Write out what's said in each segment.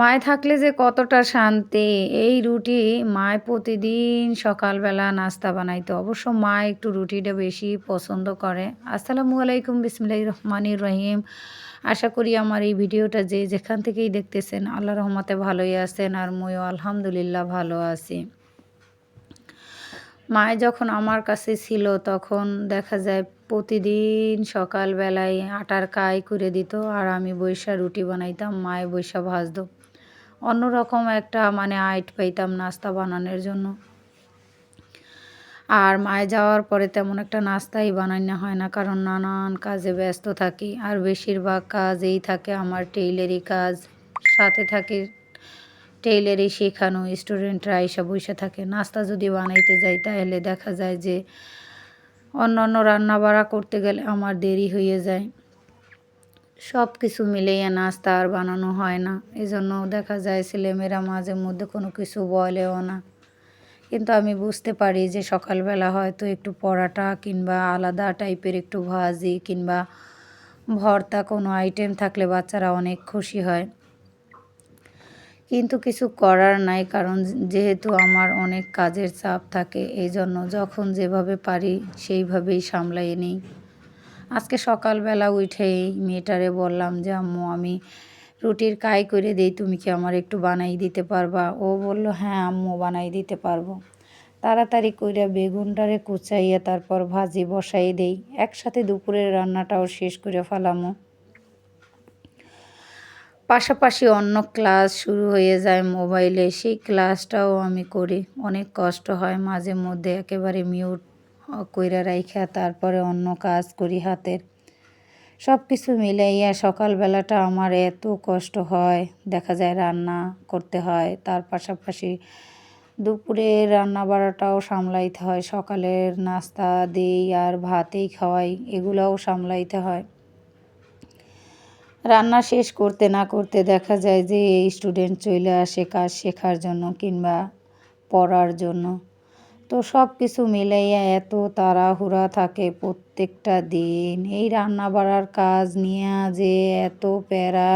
মায়ে থাকলে যে কতটা শান্তি, এই রুটি মায় প্রতিদিন সকালবেলা নাস্তা বানাইতো। অবশ্য মা একটু রুটিটা বেশি পছন্দ করে। আসসালামু আলাইকুম বিসমিল্লাহ রহমানির রহিম। আশা করি আমার এই ভিডিওটা যে যেখান থেকেই দেখতেছেন আল্লাহ রহমতে ভালোই আছেন আর ময়ও আলহামদুলিল্লাহ ভালো আছি। মায় যখন আমার কাছে ছিল তখন দেখা যায় প্রতিদিন সকালবেলায় আটার কাই করে দিত আর আমি বৈশা রুটি বানাইতাম, মায়ে বৈশা ভাজত। অন্যরকম একটা মানে আইট পাইতাম নাস্তা বানানোর জন্য। আর মায়ে যাওয়ার পরে তেমন একটা নাস্তাই বানানো হয় না, কারণ নানান কাজে ব্যস্ত থাকি। আর বেশিরভাগ কাজ এই থাকে আমার টেইলারি কাজ, সাথে থাকে টেইলারি শেখানো, স্টুডেন্টরা এসে বসে থাকে। নাস্তা যদি বানাইতে যাই, তাহলে দেখা যায় যে অন্য অন্য রান্না বাড়া করতে গেলে আমার দেরি হয়ে যায়। সব কিছু মিলিয়ে নাস্তা আর বানানো হয় না। এজন্য দেখা যায় ছেলেমেয়েরা মাঝে মধ্যে কোনো কিছু বলেও না। কিন্তু আমি বুঝতে পারি যে সকালবেলা হয়তো একটু পরাটা কিংবা আলাদা টাইপের একটু ভাজি কিংবা ভর্তা কোনো আইটেম থাকলে বাচ্চারা অনেক খুশি হয়। কিন্তু কিছু করার নাই, কারণ যেহেতু আমার অনেক কাজের চাপ থাকে এই জন্য যখন যেভাবে পারি সেইভাবেই সামলাই নিই। আজকে সকালবেলা উঠেই মেয়েটারে বললাম যে, আম্মু, আমি রুটির কাই করে দিই, তুমি কি আমার একটু বানাই দিতে পারবা? ও বলল হ্যাঁ আম্মু, বানাই দিতে পারব। তাড়াতাড়ি কইরা বেগুনটারে কুচাইয়া তারপর ভাজি বসাই দেই। একসাথে দুপুরের রান্নাটাও শেষ করে ফেলামো। পাশাপাশি অন্য ক্লাস শুরু হয়ে যায় মোবাইলে, সেই ক্লাসটাও আমি করি। অনেক কষ্ট হয়, মাঝে মধ্যে একেবারে মিউট কইরা রাইখা, তারপরে অন্য কাজ করি হাতের। সব কিছু মিলাইয়া সকালবেলাটা আমার এত কষ্ট হয়। দেখা যায় রান্না করতে হয়, তার পাশাপাশি দুপুরে রান্না বাড়াটাও সামলাইতে হয়। সকালের নাস্তা দিই আর ভাতেই খাওয়াই, এগুলোও সামলাইতে হয়। রান্না শেষ করতে না করতে দেখা যায় যে এই স্টুডেন্ট চলে আসে কাজ শেখার জন্য কিংবা পড়ার জন্য। তো সব কিছু মিলাইয়া এত তাড়াহুড়া থাকে প্রত্যেকটা দিন। এই রান্না বাড়ার কাজ নিয়ে যে এত প্যারা।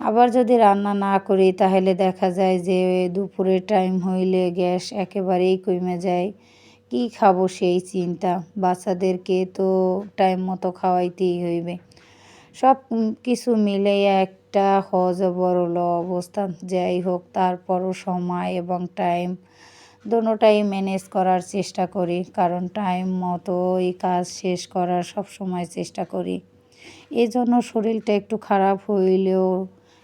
আবার যদি রান্না না করি তাহলে দেখা যায় যে দুপুরের টাইম হইলে গ্যাস একেবারেই কমে যায়। কি খাব সেই চিন্তা। বাচ্চাদেরকে তো টাইম মতো খাওয়াইতেই হইবে। সব কিছু মিলে একটা হজ হজবরল অবস্থা। যাই হোক, তারপরও সময় এবং টাইম দোনোটাই ম্যানেজ করার চেষ্টা করি, কারণ টাইম মতো এই কাজ শেষ করার সব সময় চেষ্টা করি। এই জন্য শরীরটা একটু খারাপ হইলেও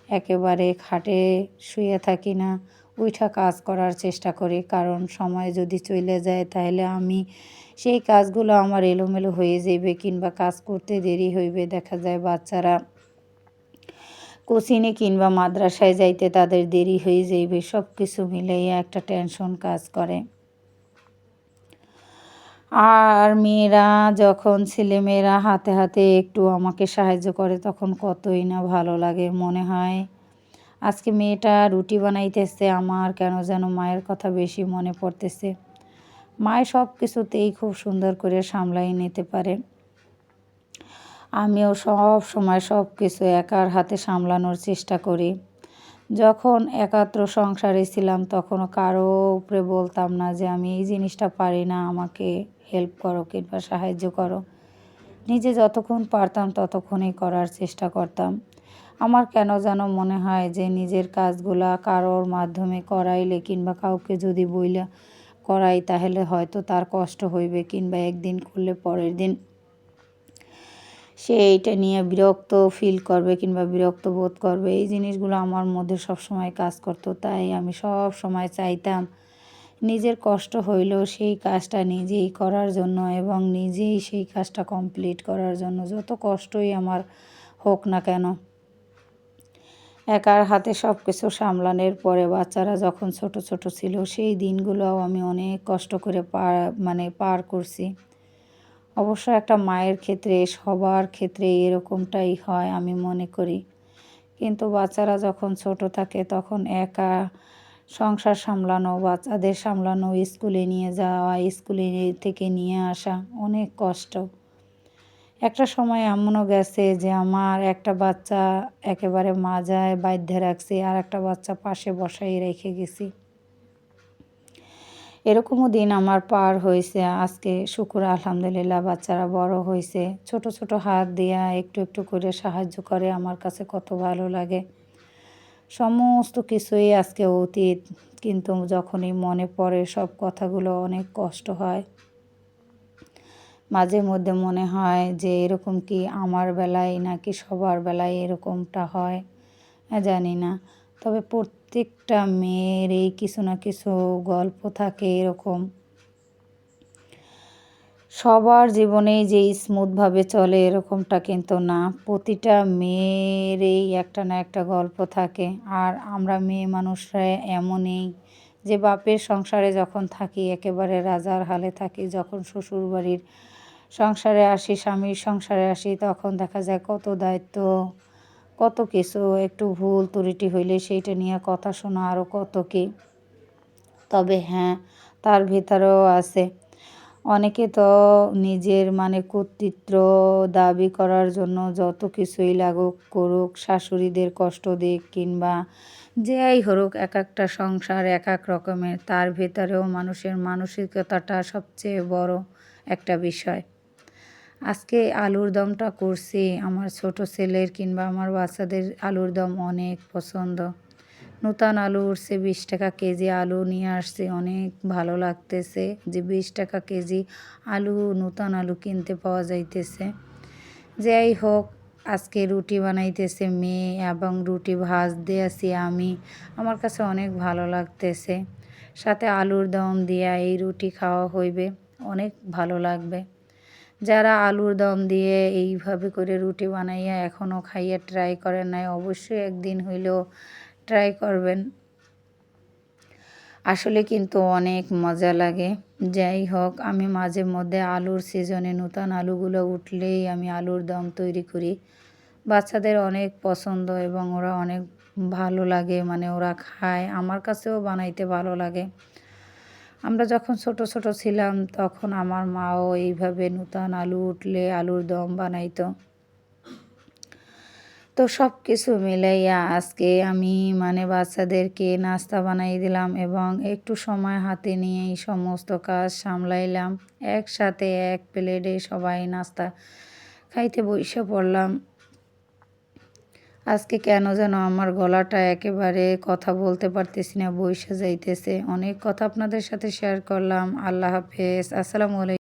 একেবারে খাটে শুয়ে থাকি না। উঠা কাজ করার চেষ্টা করি। কারণ সময় যদি চলে যায়, তাহলে আমি সেই কাজগুলো আমার এলোমেলো হয়ে যাবে কিংবা কাজ করতে দেরি হইবে। দেখা যায় বাচ্চারা কোচিনে কিংবা মাদ্রাসায় যাইতে তাদের দেরি হয়ে যাইবে। সব কিছু মিলাইয়া একটা টেনশন কাজ করে। আর মেয়েরা, যখন ছেলেমেয়েরা হাতে হাতে একটু আমাকে সাহায্য করে, তখন কতই না ভালো লাগে মনে হয়। আজকে মেয়েটা রুটি বানাইতেছে, আমার কেন যেন মায়ের কথা বেশি মনে পড়তেছে। মায় সব কিছুতেই খুব সুন্দর করে সামলাই নিতে পারে। আমিও সব সময় সব কিছু একার হাতে সামলানোর চেষ্টা করি। যখন একাত্র সংসারে ছিলাম, তখনও কারও উপরে বলতাম না যে, আমি এই জিনিসটা পারি না, আমাকে হেল্প করো, কিংবা সাহায্য করো। নিজে যতক্ষণ পারতাম, ততক্ষণই করার চেষ্টা করতাম। আমার কেন যেন মনে হয় যে নিজের কাজগুলা কারোর মাধ্যমে করাইলে কিংবা কাউকে যদি বইলা করাই তাহলে হয়তো তার কষ্ট হইবে কিংবা একদিন করলে পরের দিন সে এইটা নিয়ে বিরক্ত ফিল করবে কিংবা বিরক্ত বোধ করবে। এই জিনিসগুলো আমার মধ্যে সবসময় কাজ করতো, তাই আমি সব সময় চাইতাম নিজের কষ্ট হইলেও সেই কাজটা নিজেই করার জন্য এবং নিজেই সেই কাজটা কমপ্লিট করার জন্য। যত কষ্টই আমার হোক না কেন একার হাতে সব কিছু সামলানোর পরে বাচ্চারা যখন ছোট ছোট ছিল, সেই দিনগুলোও আমি অনেক কষ্ট করে পার মানে পার করছি। অবশ্য একটা মায়ের ক্ষেত্রে, সবার ক্ষেত্রে এরকমটাই হয় আমি মনে করি। কিন্তু বাচ্চারা যখন ছোট থাকে, তখন একা সংসার সামলানো, বাচ্চাদের সামলানো, স্কুলে নিয়ে যাওয়া, স্কুলে থেকে নিয়ে আসা অনেক কষ্ট। একটা সময় এমনও গেছে যে আমার একটা বাচ্চা একেবারে মাজায় বাধ্যে রাখছি, আর একটা বাচ্চা পাশে বসাই রেখে গেছি। এরকমও দিন আমার পার হয়েছে। আজকে শুকুর, আলহামদুলিল্লাহ, বাচ্চারা বড় হয়েছে। ছোট ছোট হাত দিয়া একটু একটু করে সাহায্য করে, আমার কাছে কত ভালো লাগে। সমস্ত কিছুই আজকে অতীত, কিন্তু যখনই মনে পড়ে সব কথাগুলো অনেক কষ্ট হয়। মাঝে মধ্যে মনে হয় যে এরকম কি আমার বেলায় নাকি সবার বেলায় এরকমটা হয়? জানি না। তবে প্রত্যেকটা মেয়ের এই কিছু না কিছু গল্প থাকে এরকম। সবার জীবনেই যে স্মুথভাবে চলে এরকমটা কিন্তু না। প্রতিটা মেয়েরই একটা না একটা গল্প থাকে। আর আমরা মেয়ে মানুষরা এমনই যে বাপের সংসারে যখন থাকি, একেবারে রাজার হালে থাকি, যখন শ্বশুর বাড়ির সংসারে আসি, স্বামীর সংসারে আসি, তখন দেখা যায় কত দায়িত্ব, কত কিছু, একটু ভুল ত্রুটি হইলে সেইটা নিয়ে কথা শোনা আরও কত কি। তবে হ্যাঁ তার ভিতরেও আছে। অনেকে তো নিজের মানে কর্তৃত্ব দাবি করার জন্য যত কিছুই লাগুক, করুক, শাশুড়িদের কষ্ট দিক কিংবা যেই হরুক, এক একটা সংসার এক এক রকমের, তার ভেতরেও মানুষের মানসিকতাটা সবচেয়ে বড় একটা বিষয়। আজকে আলুর দমটা করছি। আমার ছোট ছেলের কিংবা আমার বাচ্চাদের আলুর দম অনেক পছন্দ। নূতন আলু উঠছে, বিশ টাকা কেজি আলু নিয়ে আসছে, অনেক ভালো লাগতেছে যে বিশ টাকা কেজি আলু, নূতন আলু কিনতে পাওয়া যাইতেছে। যাই হোক, আজকে রুটি বানাইতেছে মেয়ে এবং রুটি ভাজ দিয়েছি আমি। আমার কাছে অনেক ভালো লাগতেছে। সাথে আলুর দম দিয়া এই রুটি খাওয়া হইবে, অনেক ভালো লাগবে। যারা আলুর দম দিয়ে এইভাবে করে রুটি বানাইয়া এখনও খাইয়া ট্রাই করেন নাই, অবশ্যই একদিন হইলেও ট্রাই করবেন। আসলে কিন্তু অনেক মজা লাগে। যাই হোক, আমি মাঝে মধ্যে আলুর সিজনে নূতন আলুগুলো উঠলেই আমি আলুর দম তৈরি করি। বাচ্চাদের অনেক পছন্দ এবং ওরা অনেক ভালো লাগে মানে ওরা খায়। আমার কাছেও বানাইতে ভালো লাগে। আমরা যখন ছোট ছোট ছিলাম, তখন আমার মাও এইভাবে নূতন আলু উঠলে আলুর দম বানাইতো। তো সব কিছু মিলাইয়া আজকে আমি মানে বাচ্চাদেরকে নাস্তা বানাই দিলাম এবং একটু সময় হাতে নিয়েই সমস্ত কাজ সামলাইলাম। একসাথে এক প্লেটে সবাই নাস্তা খাইতে বসে পড়লাম। আজকে কেন যেন আমার গলাটা একেবারে কথা বলতে পারতেছি না বৈশা যাইতেছে। অনেক কথা আপনাদের সাথে শেয়ার করলাম। আল্লাহ হাফেজ। আসসালামু আলাইকুম।